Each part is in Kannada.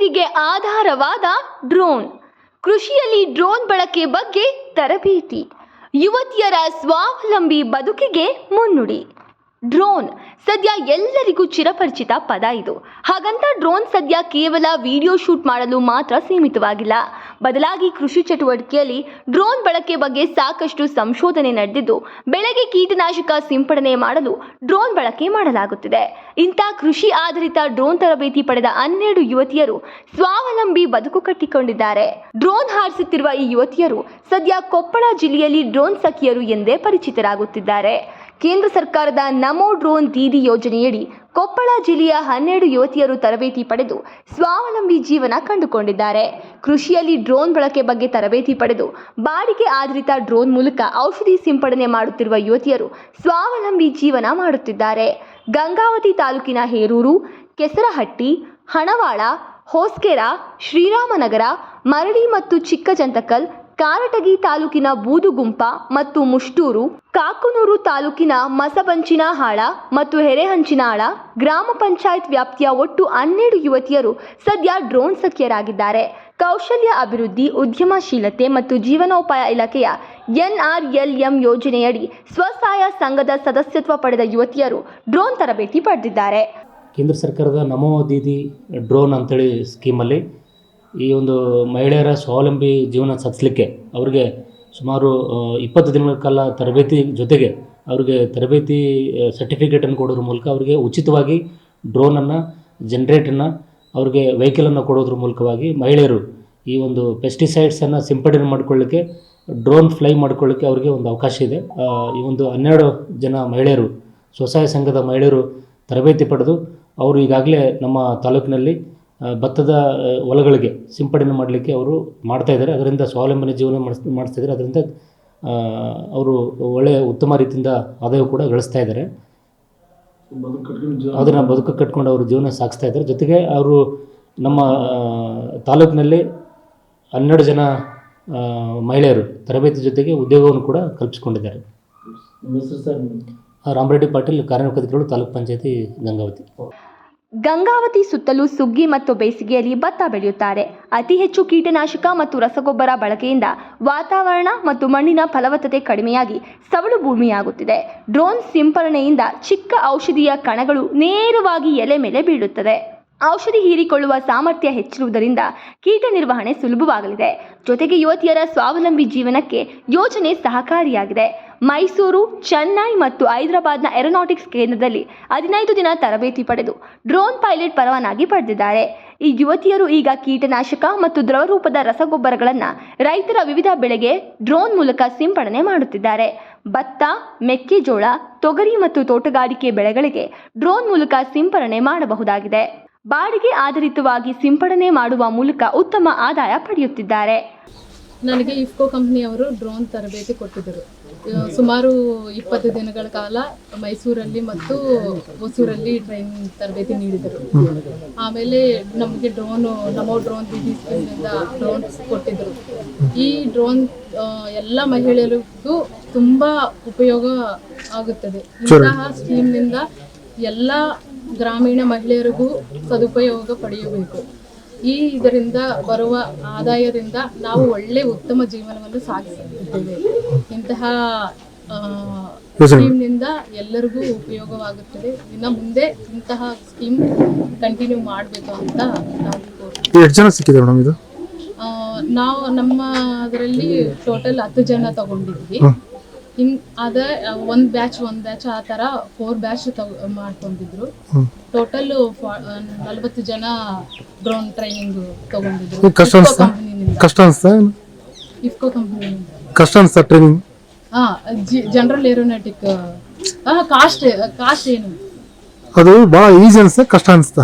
ಯುವತಿಯರಿಗೆ ಆಧಾರವಾದ ಡ್ರೋನ್ ಕೃಷಿಯಲ್ಲಿ ಡ್ರೋನ್ ಬಳಕೆ ಬಗ್ಗೆ ತರಬೇತಿ. ಯುವತಿಯರ ಸ್ವಾವಲಂಬಿ ಬದುಕಿಗೆ ಮುನ್ನುಡಿ. ಡ್ರೋನ್ ಸದ್ಯ ಎಲ್ಲರಿಗೂ ಚಿರಪರಿಚಿತ ಪದ ಇದು. ಹಾಗಂತ ಡ್ರೋನ್ ಸದ್ಯ ಕೇವಲ ವಿಡಿಯೋ ಶೂಟ್ ಮಾಡಲು ಮಾತ್ರ ಸೀಮಿತವಾಗಿಲ್ಲ. ಬದಲಾಗಿ ಕೃಷಿ ಚಟುವಟಿಕೆಯಲ್ಲಿ ಡ್ರೋನ್ ಬಳಕೆ ಬಗ್ಗೆ ಸಾಕಷ್ಟು ಸಂಶೋಧನೆ ನಡೆದಿದ್ದು, ಬೆಳೆಗೆ ಕೀಟನಾಶಕ ಸಿಂಪಡಣೆ ಮಾಡಲು ಡ್ರೋನ್ ಬಳಕೆ ಮಾಡಲಾಗುತ್ತಿದೆ. ಇಂಥ ಕೃಷಿ ಆಧಾರಿತ ಡ್ರೋನ್ ತರಬೇತಿ ಪಡೆದ ಹನ್ನೆರಡು ಯುವತಿಯರು ಸ್ವಾವಲಂಬಿ ಬದುಕು ಕಟ್ಟಿಕೊಂಡಿದ್ದಾರೆ. ಡ್ರೋನ್ ಹಾರಿಸುತ್ತಿರುವ ಈ ಯುವತಿಯರು ಸದ್ಯ ಕೊಪ್ಪಳ ಜಿಲ್ಲೆಯಲ್ಲಿ ಡ್ರೋನ್ ಸಖಿಯರು ಎಂದೇ ಪರಿಚಿತರಾಗುತ್ತಿದ್ದಾರೆ. ಕೇಂದ್ರ ಸರ್ಕಾರದ ನಮೋ ಡ್ರೋನ್ ದೀದಿ ಯೋಜನೆಯಡಿ ಕೊಪ್ಪಳ ಜಿಲ್ಲೆಯ ಹನ್ನೆರಡು ಯುವತಿಯರು ತರಬೇತಿ ಪಡೆದು ಸ್ವಾವಲಂಬಿ ಜೀವನ ಕಂಡುಕೊಂಡಿದ್ದಾರೆ. ಕೃಷಿಯಲ್ಲಿ ಡ್ರೋನ್ ಬಳಕೆ ಬಗ್ಗೆ ತರಬೇತಿ ಪಡೆದು ಬಾಡಿಗೆ ಆಧಾರಿತ ಡ್ರೋನ್ ಮೂಲಕ ಔಷಧಿ ಸಿಂಪಡಣೆ ಮಾಡುತ್ತಿರುವ ಯುವತಿಯರು ಸ್ವಾವಲಂಬಿ ಜೀವನ ಮಾಡುತ್ತಿದ್ದಾರೆ. ಗಂಗಾವತಿ ತಾಲೂಕಿನ ಹೇರೂರು, ಕೆಸರಹಟ್ಟಿ, ಹಣವಾಳ, ಹೋಸ್ಕೆರ, ಶ್ರೀರಾಮನಗರ ಮರಳಿ ಮತ್ತು ಚಿಕ್ಕಜಂತಕಲ್ ಕಾರಟಗಿ ತಾಲೂಕಿನ ಬೂದುಗುಂಪ ಮತ್ತು ಮುಷ್ಟೂರು, ಕಾಕುನೂರು ತಾಲೂಕಿನ ಮಸಬಂಚಿನಹಾಳ ಮತ್ತು ಹೆರೆಹಂಚಿನಾಳ ಗ್ರಾಮ ಪಂಚಾಯತ್ ವ್ಯಾಪ್ತಿಯ ಒಟ್ಟು ಹನ್ನೆರಡು ಯುವತಿಯರು ಸದ್ಯ ಡ್ರೋನ್ ಸಖ್ಯರಾಗಿದ್ದಾರೆ ಕೌಶಲ್ಯ ಅಭಿವೃದ್ಧಿ, ಉದ್ಯಮಶೀಲತೆ ಮತ್ತು ಜೀವನೋಪಾಯ ಇಲಾಖೆಯ ಎನ್ಆರ್ಎಲ್ಎಂ ಯೋಜನೆಯಡಿ ಸ್ವಸಹಾಯ ಸಂಘದ ಸದಸ್ಯತ್ವ ಪಡೆದ ಯುವತಿಯರು ಡ್ರೋನ್ ತರಬೇತಿ ಪಡೆದಿದ್ದಾರೆ. ಕೇಂದ್ರ ಸರ್ಕಾರದ ನಮೋ ದೀದಿ ಡ್ರೋನ್ ಅಂತೇಳಿ ಸ್ಕೀಮಲ್ಲಿ ಈ ಒಂದು ಮಹಿಳೆಯರ ಸ್ವಾವಲಂಬಿ ಜೀವನ ಸಾಗಿಸ್ಲಿಕ್ಕೆ ಅವ್ರಿಗೆ ಸುಮಾರು ಇಪ್ಪತ್ತು ದಿನಗಳ ಕಾಲ ತರಬೇತಿ ಜೊತೆಗೆ ಅವ್ರಿಗೆ ತರಬೇತಿ ಸರ್ಟಿಫಿಕೇಟನ್ನು ಕೊಡೋದ್ರ ಮೂಲಕ ಅವರಿಗೆ ಉಚಿತವಾಗಿ ಡ್ರೋನನ್ನು ಜನ್ರೇಟನ್ನು ಅವ್ರಿಗೆ ವೆಹಿಕಲನ್ನು ಕೊಡೋದ್ರ ಮೂಲಕವಾಗಿ ಮಹಿಳೆಯರು ಈ ಒಂದು ಪೆಸ್ಟಿಸೈಡ್ಸನ್ನು ಸಿಂಪಡಣೆ ಮಾಡ್ಕೊಳ್ಳಿಕ್ಕೆ ಡ್ರೋನ್ ಫ್ಲೈ ಮಾಡ್ಕೊಳ್ಳಿಕ್ಕೆ ಅವ್ರಿಗೆ ಒಂದು ಅವಕಾಶ ಇದೆ. ಈ ಒಂದು ಹನ್ನೆರಡು ಜನ ಮಹಿಳೆಯರು, ಸ್ವಸಹಾಯ ಸಂಘದ ಮಹಿಳೆಯರು ತರಬೇತಿ ಪಡೆದು ಅವರು ಈಗಾಗಲೇ ನಮ್ಮ ತಾಲೂಕಿನಲ್ಲಿ ಭತ್ತದ ಹೊಲಗಳಿಗೆ ಸಿಂಪಡಣೆ ಮಾಡಲಿಕ್ಕೆ ಅವರು ಮಾಡ್ತಾ ಇದ್ದಾರೆ. ಅದರಿಂದ ಸ್ವಾವಲಂಬನೆ ಜೀವನ ಮಾಡಿಸ್ ಮಾಡಿಸ್ತಾ ಇದ್ದಾರೆ ಅದರಿಂದ ಅವರು ಒಳ್ಳೆಯ ಉತ್ತಮ ರೀತಿಯಿಂದ ಆದಾಯ ಕೂಡ ಗಳಿಸ್ತಾ ಇದ್ದಾರೆ. ಅದನ್ನು ಬದುಕು ಕಟ್ಕೊಂಡು ಅವರು ಜೀವನ ಸಾಗಿಸ್ತಾ ಇದ್ದಾರೆ. ಜೊತೆಗೆ ಅವರು ನಮ್ಮ ತಾಲೂಕಿನಲ್ಲಿ ಹನ್ನೆರಡು ಜನ ಮಹಿಳೆಯರು ತರಬೇತಿ ಜೊತೆಗೆ ಉದ್ಯೋಗವನ್ನು ಕೂಡ ಕಲ್ಪಿಸಿಕೊಂಡಿದ್ದಾರೆ. ರಾಮರೆಡ್ಡಿ ಪಾಟೀಲ್ ಕಾರ್ಯನಿರ್ವಾಹಕರು ತಾಲೂಕು ಪಂಚಾಯತಿ ಗಂಗಾವತಿ. ಗಂಗಾವತಿ ಸುತ್ತಲೂ ಸುಗ್ಗಿ ಮತ್ತು ಬೇಸಿಗೆಯಲ್ಲಿ ಭತ್ತ ಬೆಳೆಯುತ್ತಾರೆ. ಅತಿ ಹೆಚ್ಚು ಕೀಟನಾಶಕ ಮತ್ತು ರಸಗೊಬ್ಬರ ಬಳಕೆಯಿಂದ ವಾತಾವರಣ ಮತ್ತು ಮಣ್ಣಿನ ಫಲವತ್ತತೆ ಕಡಿಮೆಯಾಗಿ ಸವಳು ಭೂಮಿಯಾಗುತ್ತಿದೆ. ಡ್ರೋನ್ ಸಿಂಪರಣೆಯಿಂದ ಚಿಕ್ಕ ಔಷಧಿಯ ಕಣಗಳು ನೇರವಾಗಿ ಎಲೆ ಮೇಲೆ ಬೀಳುತ್ತದೆ ಔಷಧಿ ಹೀರಿಕೊಳ್ಳುವ ಸಾಮರ್ಥ್ಯ ಹೆಚ್ಚಿರುವುದರಿಂದ ಕೀಟ ನಿರ್ವಹಣೆ ಸುಲಭವಾಗಲಿದೆ. ಜೊತೆಗೆ ಯುವತಿಯರ ಸ್ವಾವಲಂಬಿ ಜೀವನಕ್ಕೆ ಯೋಜನೆ ಸಹಕಾರಿಯಾಗಿದೆ. ಮೈಸೂರು, ಚೆನ್ನೈ ಮತ್ತು ಹೈದರಾಬಾದ್ನ ಏರೋನಾಟಿಕ್ಸ್ ಕೇಂದ್ರದಲ್ಲಿ ಹದಿನೈದು ದಿನ ತರಬೇತಿ ಪಡೆದು ಡ್ರೋನ್ ಪೈಲಟ್ ಪರವಾನಗಿ ಪಡೆದಿದ್ದಾರೆ. ಈ ಯುವತಿಯರು ಈಗ ಕೀಟನಾಶಕ ಮತ್ತು ದ್ರವರೂಪದ ರಸಗೊಬ್ಬರಗಳನ್ನು ರೈತರ ವಿವಿಧ ಬೆಳೆಗೆ ಡ್ರೋನ್ ಮೂಲಕ ಸಿಂಪಡಣೆ ಮಾಡುತ್ತಿದ್ದಾರೆ. ಭತ್ತ, ಮೆಕ್ಕೆಜೋಳ, ತೊಗರಿ ಮತ್ತು ತೋಟಗಾರಿಕೆ ಬೆಳೆಗಳಿಗೆ ಡ್ರೋನ್ ಮೂಲಕ ಸಿಂಪಡಣೆ ಮಾಡಬಹುದಾಗಿದೆ. ಬಾಡಿಗೆ ಆಧಾರಿತವಾಗಿ ಸಿಂಪಡಣೆ ಮಾಡುವ ಮೂಲಕ ಉತ್ತಮ ಆದಾಯ ಪಡೆಯುತ್ತಿದ್ದಾರೆ. ನನಗೆ ಇಫ್ಕೋ ಕಂಪ್ನಿಯವರು ಡ್ರೋನ್ ತರಬೇತಿ ಕೊಟ್ಟಿದ್ದರು. ಸುಮಾರು ಇಪ್ಪತ್ತು ದಿನಗಳ ಕಾಲ ಮೈಸೂರಲ್ಲಿ ಮತ್ತು ಹೊಸೂರಲ್ಲಿ ಟ್ರೈನಿಂಗ್ ತರಬೇತಿ ನೀಡಿದರು. ಆಮೇಲೆ ನಮಗೆ ಡ್ರೋನು ನಮೋ ಡ್ರೋನ್ ದಿದಿ ಸ್ಕೀಮ್ನಿಂದ ಡ್ರೋನ್ ಕೊಟ್ಟಿದ್ದರು. ಈ ಡ್ರೋನ್ ಎಲ್ಲ ಮಹಿಳೆಯರಿಗೂ ತುಂಬ ಉಪಯೋಗ ಆಗುತ್ತದೆ. ಇಂತಹ ಸ್ಕೀಮ್ನಿಂದ ಎಲ್ಲ ಗ್ರಾಮೀಣ ಮಹಿಳೆಯರಿಗೂ ಸದುಪಯೋಗ ಪಡೆಯಬೇಕು. ಈ ಇದರಿಂದ ಬರುವ ಆದಾಯದಿಂದ ನಾವು ಒಳ್ಳೆ ಉತ್ತಮ ಜೀವನವನ್ನು ಸಾಗಿಸುತ್ತಿದ್ದೇವೆ. ಇಂತಹ ಸ್ಕೀಮ್ನಿಂದ ಎಲ್ಲರಿಗೂ ಉಪಯೋಗವಾಗುತ್ತದೆ. ಇನ್ನು ಮುಂದೆ ಇಂತಹ ಸ್ಕೀಮ್ ಕಂಟಿನ್ಯೂ ಮಾಡಬೇಕು ಅಂತ ನಾವು ಕೋರ್ತೀವಿ. ಎಷ್ಟು ಜನ ಸಿಕ್ಕಿದೆ ಮೇಡಮ್ ಇದು? ಆ, ನಾವು ನಮ್ಮ ಅದರಲ್ಲಿ ಟೋಟಲ್ ಹತ್ತು ಜನ ತಗೊಂಡಿದ್ವಿ ಹಿಂಗ್ ಅದ ಒಂದ್ ಬ್ಯಾಚ್ ಒಂದ್ ಬ್ಯಾಚ್ ಆ ತರ ಫೋರ್ ಬ್ಯಾಚ್ ಮಾಡ್ಕೊಂಡಿದ್ರು. ಟೋಟಲ್ ನಲವತ್ತು ಜನ ಡ್ರೋನ್ ಟ್ರೈನಿಂಗ್ ತಗೊಂಡಿದ್ರು. ಇದು ಕಷ್ಟ ಅನ್ಸ್ತಾ? ಕಂಪನಿನಿಂದ ಕಷ್ಟ ಅನ್ಸ್ತಾ ಏನು? ಇಫ್ಕೋ ಕಂಪನಿನಿಂದ ಕಷ್ಟ ಅನ್ಸ್ತಾ ಟ್ರೈನಿಂಗ್ ಹಾ ಜನರಲ್ ಏರೋನಾಟಿಕ್ ಕಾಸ್ಟ್ ಕಾಸ್ಟ್ ಏನು? ಅದು ಬಹಳ ಈಸಿ ಅನ್ಸ್ತಾ ಕಷ್ಟ ಅನ್ಸ್ತಾ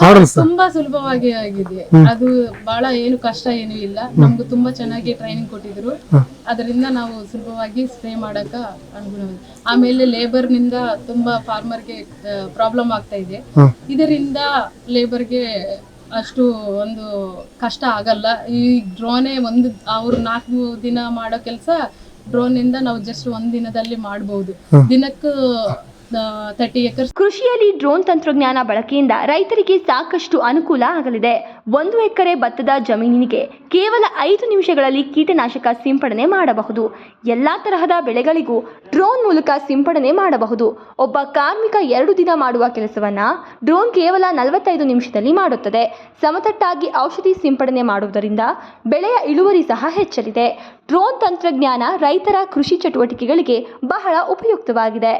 ಹಾರ್ಡ್ ಅನ್ಸ್ತಾ ತುಂಬಾ ಸುಲಭವಾಗಿ ಆಗಿದೆ. ಅದು ಬಹಳ ಏನು ಕಷ್ಟ ಏನು ಇಲ್ಲ. ನಮ್ಗೆ ತುಂಬಾ ಚೆನ್ನಾಗಿ ಟ್ರೈನಿಂಗ್ ಕೊಟ್ಟಿದ್ರು. ಅದರಿಂದ ನಾವು ಸುಲಭವಾಗಿ ಸ್ಪ್ರೇ ಮಾಡಕ ಅನುಗುಣ ಆಮೇಲೆ ಲೇಬರ್ನಿಂದ ತುಂಬಾ ಫಾರ್ಮರ್ಗೆ ಪ್ರಾಬ್ಲಮ್ ಆಗ್ತಾ ಇದೆ. ಇದರಿಂದ ಲೇಬರ್ಗೆ ಅಷ್ಟು ಒಂದು ಕಷ್ಟ ಆಗಲ್ಲ. ಈ ಡ್ರೋನೇ ಒಂದು ಅವ್ರು ನಾಲ್ಕು ದಿನ ಮಾಡೋ ಕೆಲಸ ಡ್ರೋನ್ ಇಂದ ನಾವು ಜಸ್ಟ್ ಒಂದ್ ದಿನದಲ್ಲಿ ಮಾಡಬಹುದು ದಿನಕ್ಕೆ ತರ್ಟಿ ಎಕರ್ಸ್ ಕೃಷಿಯಲ್ಲಿ ಡ್ರೋನ್ ತಂತ್ರಜ್ಞಾನ ಬಳಕೆಯಿಂದ ರೈತರಿಗೆ ಸಾಕಷ್ಟು ಅನುಕೂಲ ಆಗಲಿದೆ. ಒಂದು ಎಕರೆ ಭತ್ತದ ಜಮೀನಿಗೆ ಕೇವಲ ಐದು ನಿಮಿಷಗಳಲ್ಲಿ ಕೀಟನಾಶಕ ಸಿಂಪಡಣೆ ಮಾಡಬಹುದು. ಎಲ್ಲ ತರಹದ ಬೆಳೆಗಳಿಗೂ ಡ್ರೋನ್ ಮೂಲಕ ಸಿಂಪಡಣೆ ಮಾಡಬಹುದು. ಒಬ್ಬ ಕಾರ್ಮಿಕ ಎರಡು ದಿನ ಮಾಡುವ ಕೆಲಸವನ್ನ ಡ್ರೋನ್ ಕೇವಲ ನಲವತ್ತೈದು ನಿಮಿಷದಲ್ಲಿ ಮಾಡುತ್ತದೆ. ಸಮತಟ್ಟಾಗಿ ಔಷಧಿ ಸಿಂಪಡಣೆ ಮಾಡುವುದರಿಂದ ಬೆಳೆಯ ಇಳುವರಿ ಸಹ ಹೆಚ್ಚಲಿದೆ. ಡ್ರೋನ್ ತಂತ್ರಜ್ಞಾನ ರೈತರ ಕೃಷಿ ಚಟುವಟಿಕೆಗಳಿಗೆ ಬಹಳ ಉಪಯುಕ್ತವಾಗಿದೆ.